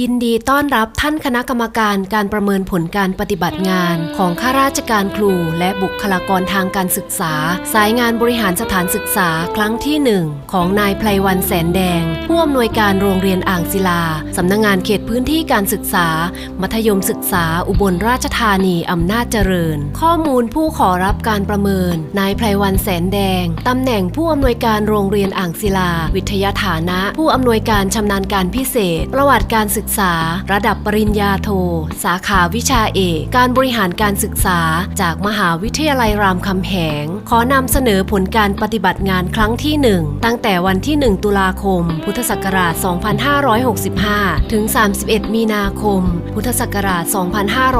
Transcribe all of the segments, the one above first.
ยินดีต้อนรับท่านคณะกรรมการการประเมินผลการปฏิบัติงานของข้าราชการครูและบุคลากรทางการศึกษา สายงานบริหารสถานศึกษาครั้งที่หนึ่งของนายไพรวันแสนแดง ผู้อำนวยการโรงเรียนอ่างศิลา สำนักงงานเขตพื้นที่การศึกษา มัธยมศึกษาอุบลราชธานีอำนาจเจริญ ข้อมูลผู้ขอรับการประเมินนายไพรวันแสนแดงตำแหน่งผู้อำนวยการโรงเรียนอ่างศิลา วิทยาฐานะ ผู้อำนวยการชำนาญการพิเศษ ประวัติการศึกษา ระดับปริญญาโท สาขาวิชาเอก การบริหารการศึกษา จากมหาวิทยาลัยรามคำแหง ขอนำเสนอผลการปฏิบัติงานครั้งที่ 1 ตั้งแต่วันที่ 1 ตุลาคม พุทธศักราช 2565 ถึง 31 มีนาคม พุทธศักราช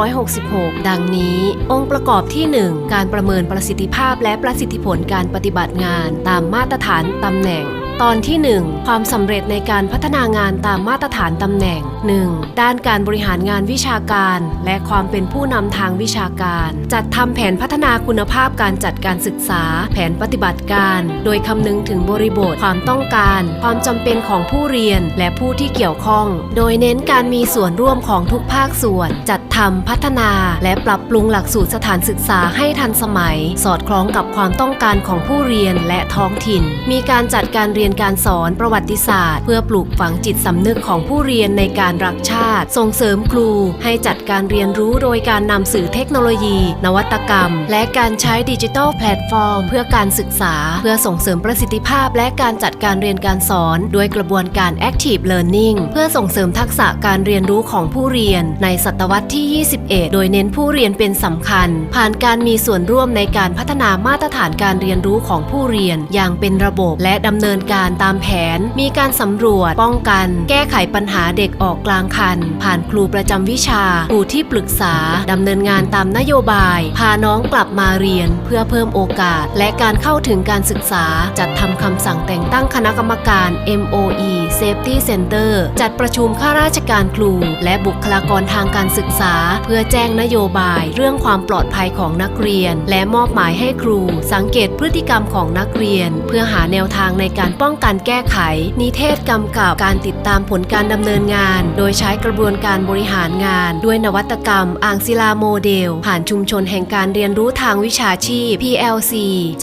2566 ดังนี้ องค์ประกอบที่ 1 การประเมินประสิทธิภาพและประสิทธิผลการปฏิบัติงานตามมาตรฐานตำแหน่ง ตอนที่ 1 ความสำเร็จในการพัฒนางานตามมาตรฐานตำแหน่ง 1. ด้านการบริหารงานวิชาการ และความเป็นผู้นำทางวิชาการ จัดทำแผนพัฒนาคุณภาพการจัดการศึกษา แผนปฏิบัติการ โดยคำนึงถึงบริบทความต้องการ ความจำเป็นของผู้เรียนและผู้ที่เกี่ยวข้อง โดยเน้นการมีส่วนร่วมของทุกภาคส่วน จัดทำพัฒนา และปรับปรุงหลักสูตรสถานศึกษาให้ทันสมัย สอดคล้องกับความต้องการของผู้เรียนและท้องถิ่น มีการจัดการเรียนการสอนประวัติศาสตร์ เพื่อปลูกฝังจิตสำนึกของผู้เรียนในการรักชาติ ส่งเสริมครูให้จัดการเรียนรู้โดยการนำสื่อเทคโนโลยี นวัตกรรม และการใช้ดิจิทัลแพลตฟอร์ม เพื่อการศึกษา เพื่อส่งเสริมประสิทธิภาพ และการจัดการเรียนการสอน ด้วยกระบวนการ Active Learning เพื่อส่งเสริมทักษะการเรียนรู้ของผู้เรียน ในศตวรรษที่ 21 โดยเน้นผู้เรียนเป็นสำคัญ ผ่านการมีส่วนร่วมในการพัฒนามาตรฐานการเรียนรู้ของผู้เรียน อย่างเป็นระบบและดำเนินการตามแผน มีการสำรวจป้องกัน แก้ไขปัญหาเด็กออกกลางคัน ผ่านครูประจำวิชาครูที่ปรึกษาดำเนินงานตามนโยบาย พาน้องกลับมาเรียน เพื่อเพิ่มโอกาส และการเข้าถึงการศึกษา จัดทำคำสั่งแต่งตั้งคณะกรรมการ MOE Safety Center จัดประชุมข้าราชการครู และบุคลากรทางการศึกษา เพื่อแจ้งนโยบาย เรื่องความปลอดภัยของนักเรียน และมอบหมายให้ครู สังเกตพฤติกรรมของนักเรียน เพื่อหาแนวทางในการป้องกันแก้ไข นิเทศกำกับการติดตามผลการดำเนินงานโดยใช้กระบวนการบริหารงาน ด้วยนวัตกรรมอ่างศิลาโมเดล ผ่านชุมชนแห่งการเรียนรู้ทางวิชาชีพ PLC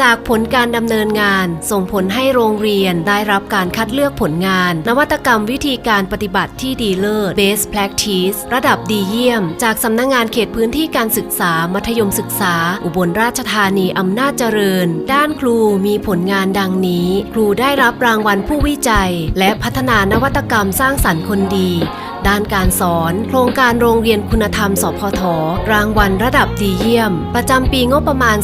จากผลการดำเนินงาน ส่งผลให้โรงเรียนได้รับการคัดเลือกผลงาน นวัตกรรมวิธีการปฏิบัติที่ดีเลิศ Best Practice ระดับดีเยี่ยม จากสำนักงงานเขตพื้นที่การศึกษา มัธยมศึกษา อุบลราชธานีอำนาจเจริญ ด้านครูมีผลงานดังนี้ ครูได้รับรางวัลผู้วิจัย และพัฒนานวัตกรรมสร้างสรรค์คนดี ด้านการสอน โครงการโรงเรียนคุณธรรม สพท รางวัลระดับดีเยี่ยม ประจำปีงบประมาณ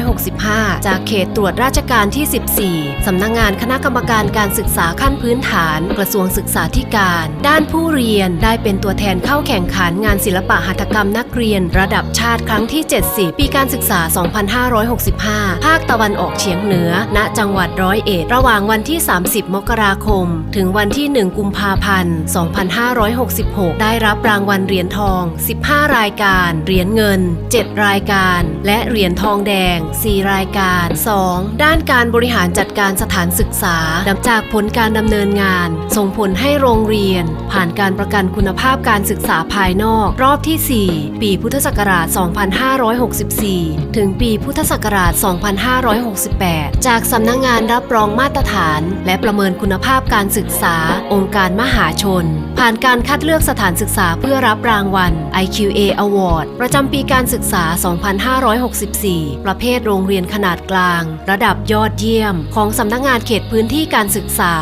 2565 จากเขตตรวจราชการที่ 14 สำนักงงานคณะกรรมการการศึกษาขั้นพื้นฐาน กระทรวงศึกษาธิการ ด้านผู้เรียนได้เป็นตัวแทนเข้าแข่งขันงานศิลปะหัตถกรรมนักเรียน ระดับชาติครั้งที่ 70 ปีการศึกษา 2565 ภาคตะวันออกเฉียงเหนือ ณ จังหวัดร้อยเอ็ด ระหว่างวันที่ 30 มกราคม ถึงวันที่ 1 กุมภาพันธ์ 255 2566 ได้รับรางวัลเหรียญทอง 15 รายการ เหรียญเงิน 7 รายการ และเหรียญทองแดง 4 รายการ 2. ด้านการบริหารจัดการสถานศึกษาดับจากผลการดำเนินงาน ส่งผลให้โรงเรียน ผ่านการประกันคุณภาพการศึกษาภายนอก รอบที่ 4 ปีพุทธศักราช 2564 ถึงปีพุทธศักราช 2568 จากสำนักงงานรับรองมาตรฐาน และประเมินคุณภาพการศึกษา องค์การมหาชน ผ่านการคัดเลือกสถานศึกษาเพื่อรับรางวัล IQA Award ประจำปีการศึกษา 2564 ประเภทโรงเรียนขนาดกลาง ระดับยอดเยี่ยม ของสำนักงานเขตพื้นที่การศึกษา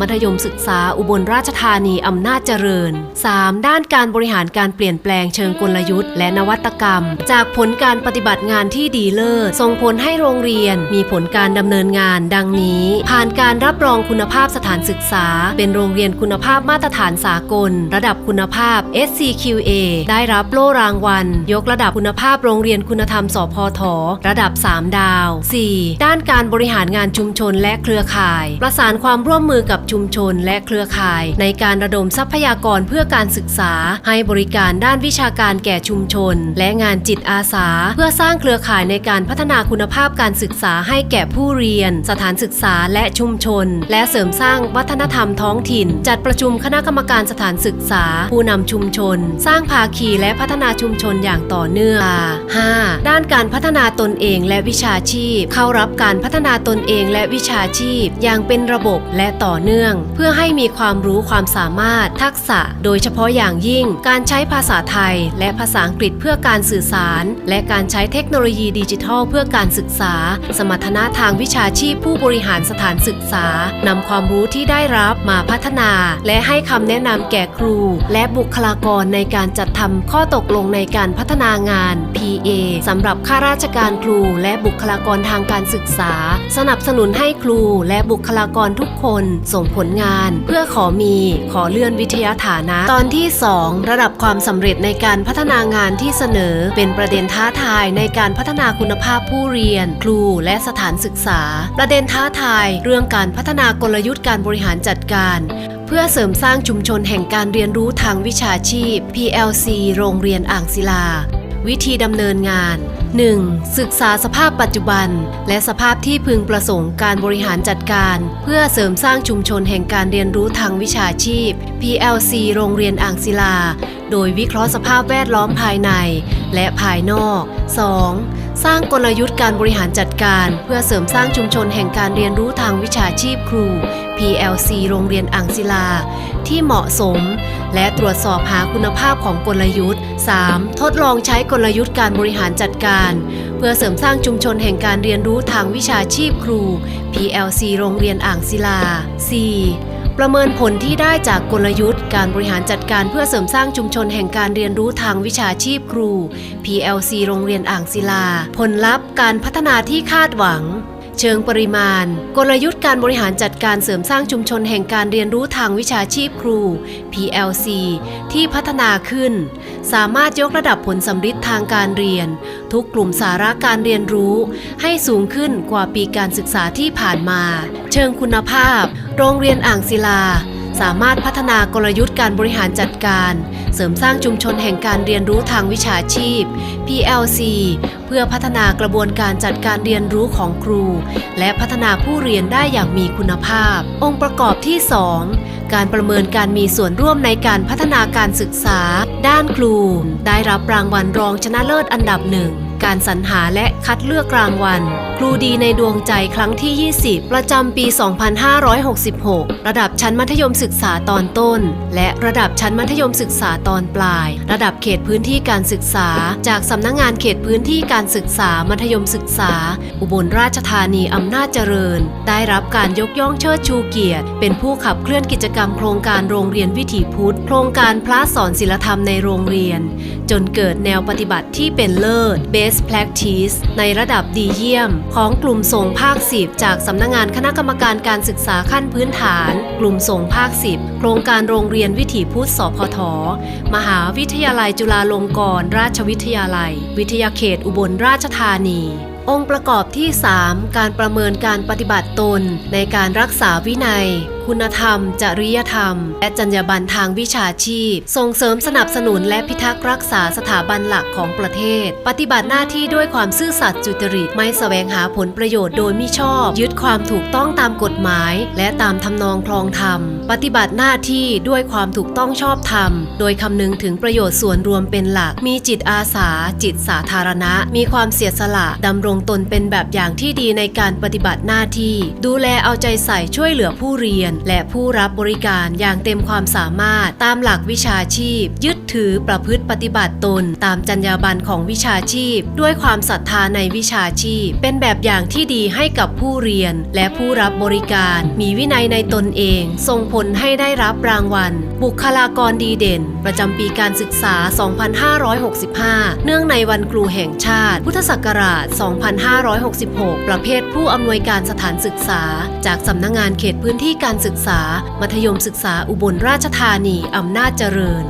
มัธยมศึกษาอุบลราชธานีอำนาจเจริญ 3. ด้านการบริหารการเปลี่ยนแปลงเชิงกลยุทธ์และนวัตกรรม จากผลการปฏิบัติงานที่ดีเลิศส่งผลให้โรงเรียนมีผลการดำเนินงานดังนี้ ผ่านการรับรองคุณภาพสถานศึกษา เป็นโรงเรียนคุณภาพมาตรฐานสากล ระดับคุณภาพ SCQA ได้รับโล่รางวัล ยกระดับคุณภาพโรงเรียนคุณธรรมสพทระดับ 3 ดาว 4. ด้านการบริหารงานชุมชนและเครือข่าย ประสานความร่วมมือกับชุมชนและเครือข่าย ในการระดมทรัพยากรเพื่อการศึกษา ให้บริการด้านวิชาการแก่ชุมชน และงานจิตอาสา เพื่อสร้างเครือข่ายในการพัฒนาคุณภาพการศึกษาให้แก่ผู้เรียน สถานศึกษาและชุมชน และเสริมสร้างวัฒนธรรมท้องถิ่น จัดประชุมคณะกรรมการสถานศึกษา ผู้นำชุมชน สร้างภาคีและพัฒนาชุมชนอย่างต่อเนื่อง 5. ด้านการพัฒนาตนเองและวิชาชีพ เข้ารับการพัฒนาตนเองและวิชาชีพ อย่างเป็นระบบและต่อเนื่องเพื่อให้มีความรู้ความสามารถทักษะ โดยเฉพาะอย่างยิ่ง การใช้ภาษาไทย และภาษาอังกฤษเพื่อการสื่อสาร และการใช้เทคโนโลยีดิจิทัล เพื่อการศึกษา สมรรถนะทางวิชาชีพผู้บริหารสถานศึกษานำความรู้ที่ได้รับมาพัฒนา และให้คำแนะนำแก่ครู และบุคลากรในการจัดทำข้อตกลงในการพัฒนางาน PA สำหรับข้าราชการครูและบุคลากรทางการศึกษา สนับสนุนให้ครูและบุคลากรทุกคนส่งผลงาน เพื่อขอมีขอเลื่อนวิทยาฐานะ ตอนที่ 2 ระดับความสำเร็จในการพัฒนางานที่เสนอ เป็นประเด็นท้าทายในการพัฒนาคุณภาพผู้เรียน ครูและสถานศึกษา ประเด็นท้าทาย เรื่องการพัฒนากลยุทธ์การบริหารจัดการเพื่อเสริมสร้างชุมชนแห่งการเรียนรู้ทางวิชาชีพ PLC โรงเรียนอ่างศิลา วิธีดำเนินงาน 1. ศึกษาสภาพปัจจุบัน และสภาพที่พึงประสงค์การบริหารจัดการ เพื่อเสริมสร้างชุมชนแห่งการเรียนรู้ทางวิชาชีพ PLC โรงเรียนอ่างศิลา โดยวิเคราะห์สภาพแวดล้อมภายใน และภายนอก 2. สร้างกลยุทธ์การบริหารจัดการ เพื่อเสริมสร้างชุมชนแห่งการเรียนรู้ทางวิชาชีพครู PLC โรงเรียนอ่างศิลา ที่เหมาะสม และตรวจสอบหาคุณภาพของกลยุทธ์ 3. ทดลองใช้กลยุทธ์การบริหารจัดการ เพื่อเสริมสร้างชุมชนแห่งการเรียนรู้ทางวิชาชีพครู PLC โรงเรียนอ่างศิลา 4. ประเมินผลที่ได้จากกลยุทธ์ การบริหารจัดการเพื่อเสริมสร้างชุมชนแห่งการเรียนรู้ทางวิชาชีพครู PLC โรงเรียนอ่างศิลา ผลลัพธ์การพัฒนาที่คาดหวังเชิงปริมาณ กลยุทธ์การบริหารจัดการเสริมสร้างชุมชนแห่งการเรียนรู้ทางวิชาชีพครู PLC ที่พัฒนาขึ้น สามารถยกระดับผลสำฤทธิ์ทางการเรียน ทุกกลุ่มสาระการเรียนรู้ ให้สูงขึ้นกว่าปีการศึกษาที่ผ่านมา เชิงคุณภาพ โรงเรียนอ่างศิลา สามารถพัฒนากลยุทธ์การบริหารจัดการ เสริมสร้างชุมชนแห่งการเรียนรู้ทางวิชาชีพ PLC เพื่อพัฒนากระบวนการจัดการเรียนรู้ของครู และพัฒนาผู้เรียนได้อย่างมีคุณภาพ องค์ประกอบที่ 2 การประเมินการมีส่วนร่วมในการพัฒนาการศึกษา ด้านครู ได้รับรางวัลรองชนะเลิศอันดับหนึ่ง การสรรหาและคัดเลือกรางวัล ครูดีในดวงใจครั้งที่ 20 ประจำปี 2566 ระดับชั้นมัธยมศึกษาตอนต้น และระดับชั้นมัธยมศึกษาตอนปลาย ระดับเขตพื้นที่การศึกษา จากสำนักงงานเขตพื้นที่การศึกษามัธยมศึกษา อุบลราชธานีอำนาจเจริญ ได้รับการยกย่องเชิดชูเกียรติ เป็นผู้ขับเคลื่อนกิจกรรมโครงการโรงเรียนวิถีพุทธ โครงการพระสอนศิลธรรมในโรงเรียน จนเกิดแนวปฏิบัติที่เป็นเลิศ Best Practice ในระดับดีเยี่ยม ของกลุ่มส่งภาค 10 จากสำนักงงานคณะกรรมการการศึกษาขั้นพื้นฐาน กลุ่มส่งภาค 10 โครงการโรงเรียนวิถีพุทธสพท มหาวิทยาลัยจุฬาลงกรณราชวิทยาลัย วิทยาเขตอุบลราชธานีองค์ประกอบที่ 3 การประเมินการปฏิบัติตนในการรักษาวินัย คุณธรรม จริยธรรม และจรรยาบรรณทางวิชาชีพ ส่งเสริมสนับสนุนและพิทักษ์รักษาสถาบันหลักของประเทศ ปฏิบัติหน้าที่ด้วยความซื่อสัตย์จุจริตไม่แสวงหาผลประโยชน์โดยมิชอบ ยึดความถูกต้องตามกฎหมาย และตามทำนองคลองธรรม ปฏิบัติหน้าที่ด้วยความถูกต้องชอบธรรม โดยคำนึงถึงประโยชน์ส่วนรวมเป็นหลัก มีจิตอาสา จิตสาธารณะ มีความเสียสละดำรงตนเป็นแบบอย่างที่ดีในการปฏิบัติหน้าที่ ดูแลเอาใจใส่ช่วยเหลือผู้เรียนและผู้รับบริการอย่างเต็มความสามารถตามหลักวิชาชีพ ยึดถือประพฤติปฏิบัติตน ตามจรรยาบรรณของวิชาชีพ ด้วยความศรัทธาในวิชาชีพ เป็นแบบอย่างที่ดีให้กับผู้เรียน และผู้รับบริการ มีวินัยในตนเอง ส่งผลให้ได้รับรางวัล บุคลากรดีเด่น ประจำปีการศึกษา 2565 เนื่องในวันครูแห่งชาติ พุทธศักราช 2566 ประเภทผู้อำนวยการสถานศึกษา จากสำนักงงานเขตพื้นที่การศึศึกษา มัธยมศึกษาอุบลราชธานี อำนาจเจริญ